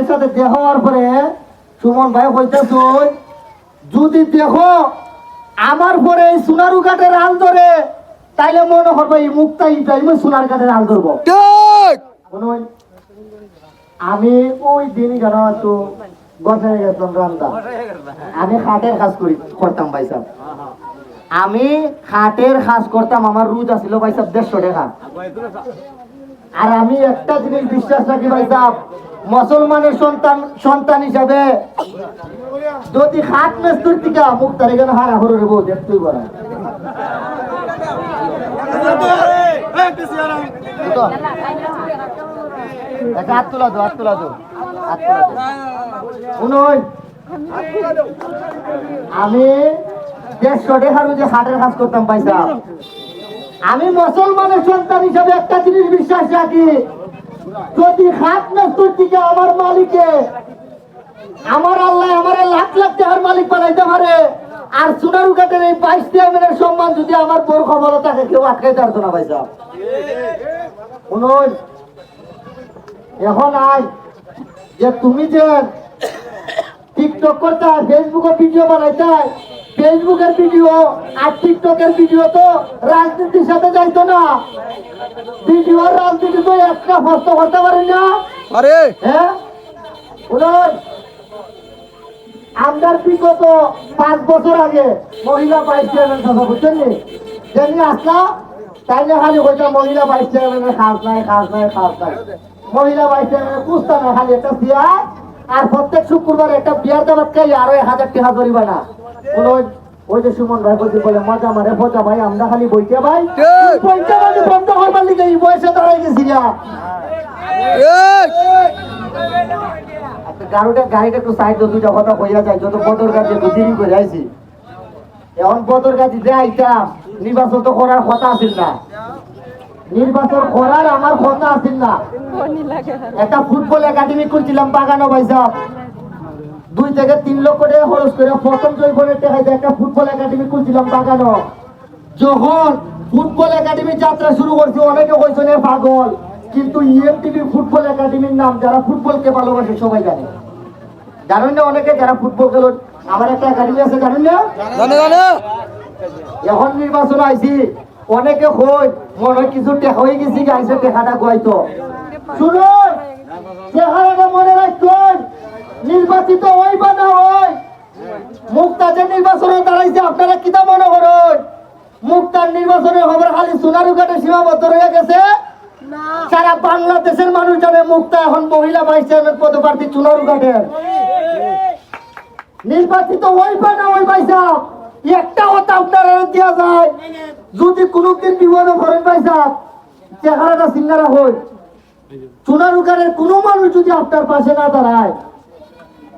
ভাইয়ের সাথে হওয়ার পরে সুমন ভাই হইতেছ যদি দেখো আমার পরে এই সোনারু কাঠের আল ধরে তাইলে মনে করব এই মুক্তা ইব্রাহিম সোনার কাঠের আল ধরবো। আমি ওই দিন কেন একটু গছায় গেছিলাম রান্দা আমি খাটের কাজ করি করতাম ভাই সাহেব। আমি খাটের কাজ করতাম আমার রুজ আছিল ভাই সাহেব দেড়শো টাকা। আর আমি একটা জিনিস বিশ্বাস রাখি ভাই সাহেব মুসলমানের সন্তান সন্তান হিসাবে যদি খাট মেস্তুর থেকে মুক্তার এখানে হারা হরে রেবো দেখতেই পারা। হাত তোলা দো হাত তোলা দো হাত তোলা দো আমি দেড়শো টাকার যে হাটের কাজ করতাম পয়সা আমি মুসলমানের সন্তান হিসাবে একটা জিনিস বিশ্বাস রাখি। যদি হাত নষ্ট থেকে আমার মালিকে, আমার আল্লাহ আমার লাখ লাখ টাকার মালিক বানাইতে পারে। আর সোনারু কাটের এই বাইশ টাকা সম্মান যদি আমার বোর খবর থাকে কেউ আটকাইতে পারতো না পয়সা শুনুন, এখন আই যে তুমি যে টিকটক করতে ফেসবুকে ভিডিও বানাইতে ফেসবুকের ভিডিও আর টিকটকের ভিডিও তো রাজনীতির সাথে যাইতো না। ভিডিও রাজনীতি তো একটা ফস্ত করতে পারেন না। আরে! হ্যাঁ? আমদার বিগত পাঁচ বছর আগে মহিলা ভাইস চেয়ারম্যান কথা বুঝছেন নি? যেমনি আসলা তাইলে খালি কইতা মহিলা ভাইস চেয়ারম্যানের কাজ নাই কাজ নাই কাজ নাই। মহিলা ভাইস চেয়ারম্যানের কুস্তা নাই খালি একটা বিয়া আর প্রত্যেক শুক্রবার একটা বিয়ার দাবাত খাই আরও এক হাজার টাকা ধরিবা না ওই যে সুমন ভাই বলছে বলে মজা মারে মজা ভাই আমরা খালি বইতে ভাই। বইতে মানে বন্ধ করবার লিগে এই বয়সে দাঁড়াই গেছি না গাড়িটা গাড়িটা একটু সাইড দুইটা কথা কইয়া যায় যত বদর গাছ একটু দেরি করে আইছি। এখন বদর গাছ যে আইতাম নির্বাচন তো করার কথা আছিল না। নির্বাচন করার আমার কথা আছিল না। একটা ফুটবল একাডেমি করছিলাম বাগানো পয়সা দুই থেকে তিন লক্ষ টাকা খরচ করে প্রথম জৈবনের টাকায় দিয়ে একটা ফুটবল একাডেমি করছিলাম বাগানো। যখন ফুটবল একাডেমি যাত্রা শুরু করছি অনেকে কইছেন পাগল। কিন্তু ইএমটিভি ফুটবল একাডেমির নাম যারা ফুটবলকে ভালোবাসে সবাই জানে। জানেন না অনেকে যারা ফুটবল খেলেন আমার একটা একাডেমি আছে জানেন না? এখন নির্বাচন আইছি অনেকে কই মনে কিছু টেকা হয়ে গেছি গাইছে টেকাটা গোয়াইতো। শুনুন চেহারাটা মনে রাখুন নির্বাচিত হই বা না হই মুক্তাজের নির্বাচনে দাঁড়াইছে আপনারা কিতা মনে করেন? মুক্তার নির্বাচনের খবর খালি সোনারু ঘাটে সীমাবদ্ধ রয়ে গেছে? সারা বাংলাদেশের মানুষ জানে মুক্তা এখন মহিলা ভাইস চেয়ারম্যান পদপ্রার্থী সোনারু ঘাটের। নির্বাচিত ওই বা না ওই পয়সা একটা কথা আপনারা দেওয়া যায়। যদি কোনোদিন বিপদে করেন পয়সা চেহারাটা সিঙ্গারা হই চুনারুকারের কোনো মানুষ যদি আপনার পাশে না দাঁড়ায়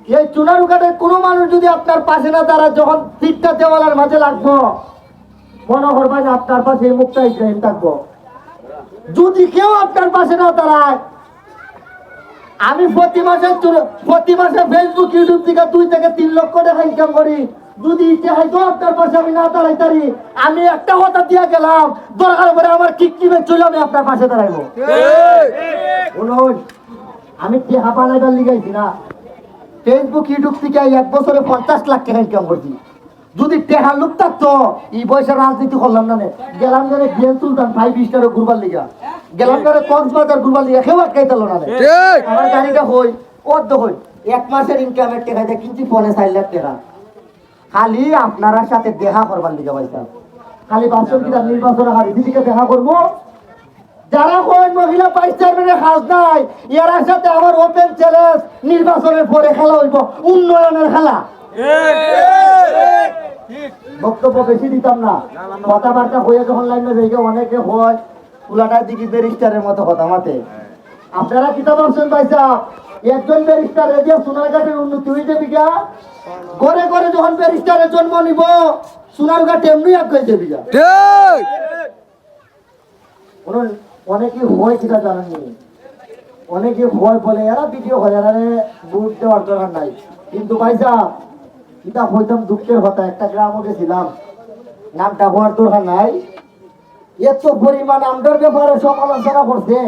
এই চুনারুকারের কোনো মানুষ যদি আপনার পাশে না দাঁড়ায় যখন তিনটা দেওয়ালার মাঝে লাগবো মনে করবা যে আপনার পাশে এই মুক্তা ইব্রাহিম থাকব। যদি কেউ আপনার পাশে না দাঁড়ায় আমি প্রতি মাসে প্রতি মাসে ফেসবুক ইউটিউব থেকে দুই থেকে তিন লক্ষ টাকা ইনকাম করি। যদি ইচ্ছে হয় তো আপনার পাশে আমি না দাঁড়াই পারি আমি একটা কথা দিয়ে গেলাম দরকার পরে আমার কিক টিমে চলে আমি আপনার পাশে দাঁড়াইবো। আমি টেহা বানাইবার লিগাইছি না। ফেসবুক ইউটিউব থেকে এক বছরে পঞ্চাশ লাখ টাকা ইনকাম করছি। যদি টেহা লোক থাকতো এই বয়সে রাজনীতি করলাম না গেলাম বিএন সুলতান ঘুরবার লিগা। গেলাম কক্সবাজার ঘুরবার লিগা কেউ না আমার গাড়িটা হই অর্ধ হই। এক মাসের ইনকামের টাকা দিয়ে কিনছি পনে চার লাখ টাকা। খালি আপনারা সাথে দেখা করবার লিগা পয়সা খালি বাসন কিনা নির্বাচনে হারি দিদিকে দেখা করব। যারা কোন মহিলা ভাইস চেয়ারম্যানের কাজ নাই এরার সাথে আমার ওপেন চ্যালেঞ্জ নির্বাচনের পরে খেলা হইব উন্নয়নের খেলা। বক্তব্য বেশি দিতাম না। কথাবার্তা হয়ে যখন লাইনে দেখে অনেকে হয় পুলাটার দিকে ব্যারিস্টারের মতো কথা মাতে আপনারা কিতাব অপশন পাইছা? একজন ব্যারিস্টার এদিকে সোনারঘাটের উন্নতি হয়েছে বিঘা। ঘরে ঘরে যখন ব্যারিস্টারের জন্ম নিব সোনারঘাট এমনি এক বিঘা। ঠিক। কোনো অনেকে হয় সেটা জানেননি? অনেকে ভয় বলে, এরা ভিডিও হয়, এরা বুট দেওয়ার দরকার নাই। কিন্তু ভাইসা এটা হইতাম দুঃখের কথা, একটা গ্রামও গেছিলাম। নামটা হওয়ার দরকার নাই। এত পরিমাণ আমদার ব্যাপারে সমালোচনা করছে,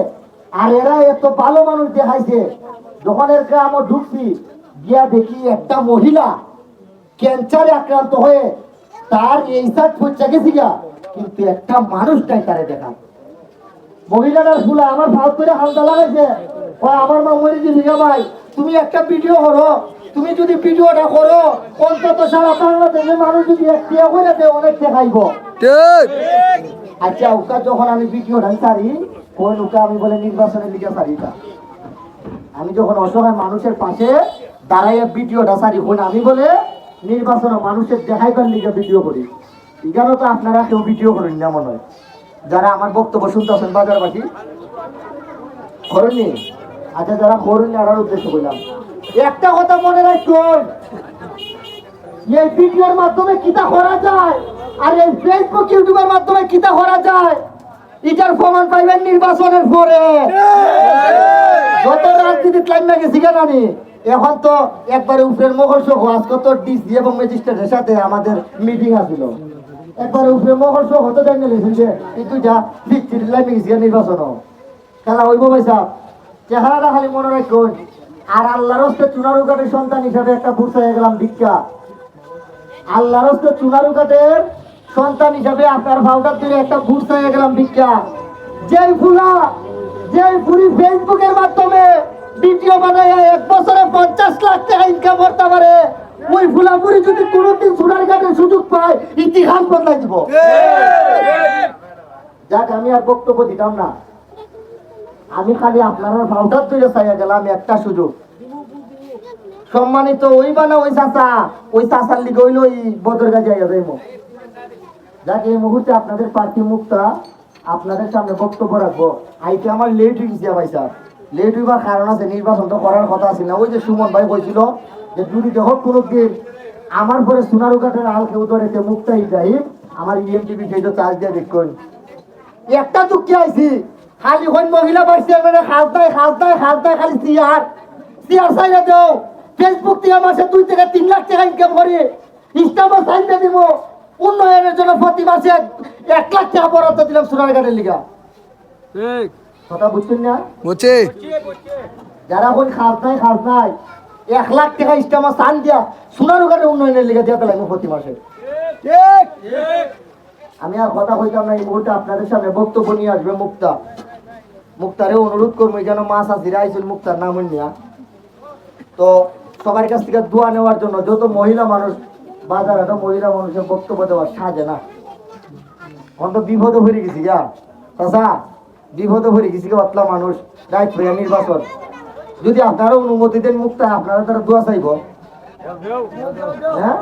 আর এরা এত ভালো মানুষ দেখাইছে। এর গ্রামও ঢুকছি, গিয়া দেখি একটা মহিলা ক্যান্সারে আক্রান্ত হয়ে তার এই পৌঁছা গেছি গা কিন্তু একটা মানুষ নাই তারে দেখা মহিলাটার ফুলা আমার ভাব করে হালকা লাগাইছে আমার মা মরে ভাই। তুমি একটা ভিডিও করো। তুমি যদি ভিডিওটা করো অন্তত সারা বাংলাদেশের মানুষ যদি করে দেয় অনেক দেখাইব আচ্ছা ওকা যখন আমি ভিডিওটা সারি ওই ওকা আমি বলে নির্বাচনের লিগে সারিটা আমি যখন অসহায় মানুষের পাশে দাঁড়াইয়া ভিডিওটা সারি কোন আমি বলে নির্বাচনে মানুষের দেখাইবার লিগে ভিডিও করি। এখানে তো আপনারা কেউ ভিডিও করেন না মনে হয়। যারা আমার বক্তব্য শুনতেছেন বাজারবাসী করেননি আচ্ছা যারা করেননি আর উদ্দেশ্য করলাম, একটা কথা মনে রাখুন এই ভিডিওর মাধ্যমে কিতা করা যায় আর এই ফেসবুক ইউটিউবের মাধ্যমে কিতা করা যায়, এটার প্রমাণ পাইবেন নির্বাচনের পরে। যত রাজনীতির লাইন না গেছি কেন আমি, এখন তো একবারে উপরের মহল সহ আজকে তো ডিসি এবং ম্যাজিস্ট্রেটের সাথে আমাদের মিটিং আছিল। একবারে উপরের মহল সহ তো জানিয়ে যে, এই দুইটা ভিত্তির লাইন গেছি নির্বাচন খেলা হইব পয়সা চেহারাটা খালি মনে রাখুন আর আল্লাহর হস্তে চুনারুকাটের সন্তান হিসাবে একটা বুঝতে গেলাম ভিক্ষা। আল্লাহর হস্তে চুনারুকাটের সন্তান হিসাবে আপনার ভাওটার দিলে একটা বুঝতে হয়ে গেলাম ভিক্ষা। যেই ফুলা, যেই ফুরি ফেসবুকের মাধ্যমে ভিডিও বানায় এক বছরে পঞ্চাশ লাখ টাকা ইনকাম করতে পারে, ওই ফুলাপুরি যদি কোনোদিন সোনার সুযোগ পায় ইতিহাস বদলাই দিব। যাক আমি আর বক্তব্য দিতাম না। আমি খালি আপনার ভাওটার তৈরি চাইয়া গেলাম একটা সুযোগ। সম্মানিত ওই বানা ওই চাচা ওই চাচার লিগে হইল ওই বদর গাছে যাইব। যাক এই মুহূর্তে আপনাদের প্রার্থী মুক্তা আপনাদের সামনে বক্তব্য রাখব। আইতে আমার লেট হয়ে গেছে ভাই স্যার লেট হইবার কারণ আছে নির্বাচন তো করার কথা আছে না। ওই যে সুমন ভাই বলছিল যে যদি দেখো কোনো দিন আমার পরে সোনারু কাঠের আল কেউ ধরে কে মুক্তা ইব্রাহিম আমার ইএমটিভি সেই তো চার্জ দিয়ে দেখুন একটা দুঃখে আইছি খালি হন মহিলা পাইছে মানে খাস নাই খাস নাই খাস নাই খালি সিয়ার সিয়ার সাইডে দেও ফেসবুক থেকে মাসে দুই থেকে তিন লাখ টাকা ইনকাম করি ইনস্টামা সাইডে দিব। উন্নয়নের জন্য প্রতি মাসে এক লাখ টাকা বরাদ্দ দিলাম সোনারঘাটের লিগা। ঠিক। কথা বুঝছেন না? বুঝছি। যারা খাস নাই খাস নাই এক লাখ টাকা ইস্টামা সান দিয়া সোনারঘাটের উন্নয়নের লিগা দিয়া পেলাম প্রতি মাসে। আমি আর কথা কইতাম না এই মুহূর্তে আপনাদের সামনে বক্তব্য নিয়ে আসবে মুক্তা। মুক্তারে অনুরোধ করব যেন মাছ আসিরা আইসুল মুক্তার নাম নিয়া তো সবার কাছ থেকে দোয়া নেওয়ার জন্য যত মহিলা মানুষ বাজার একটা মহিলা মানুষের বক্তব্য দেওয়ার সাজে না। অন্ত বিপদে ভরে গেছি যা চাচা বিপদে ভরে গেছি কে পাতলা মানুষ রাইট হইয়া নির্বাচন। যদি আপনারা অনুমতি দেন মুক্ত আপনারা তারা দোয়া চাইব। হ্যাঁ?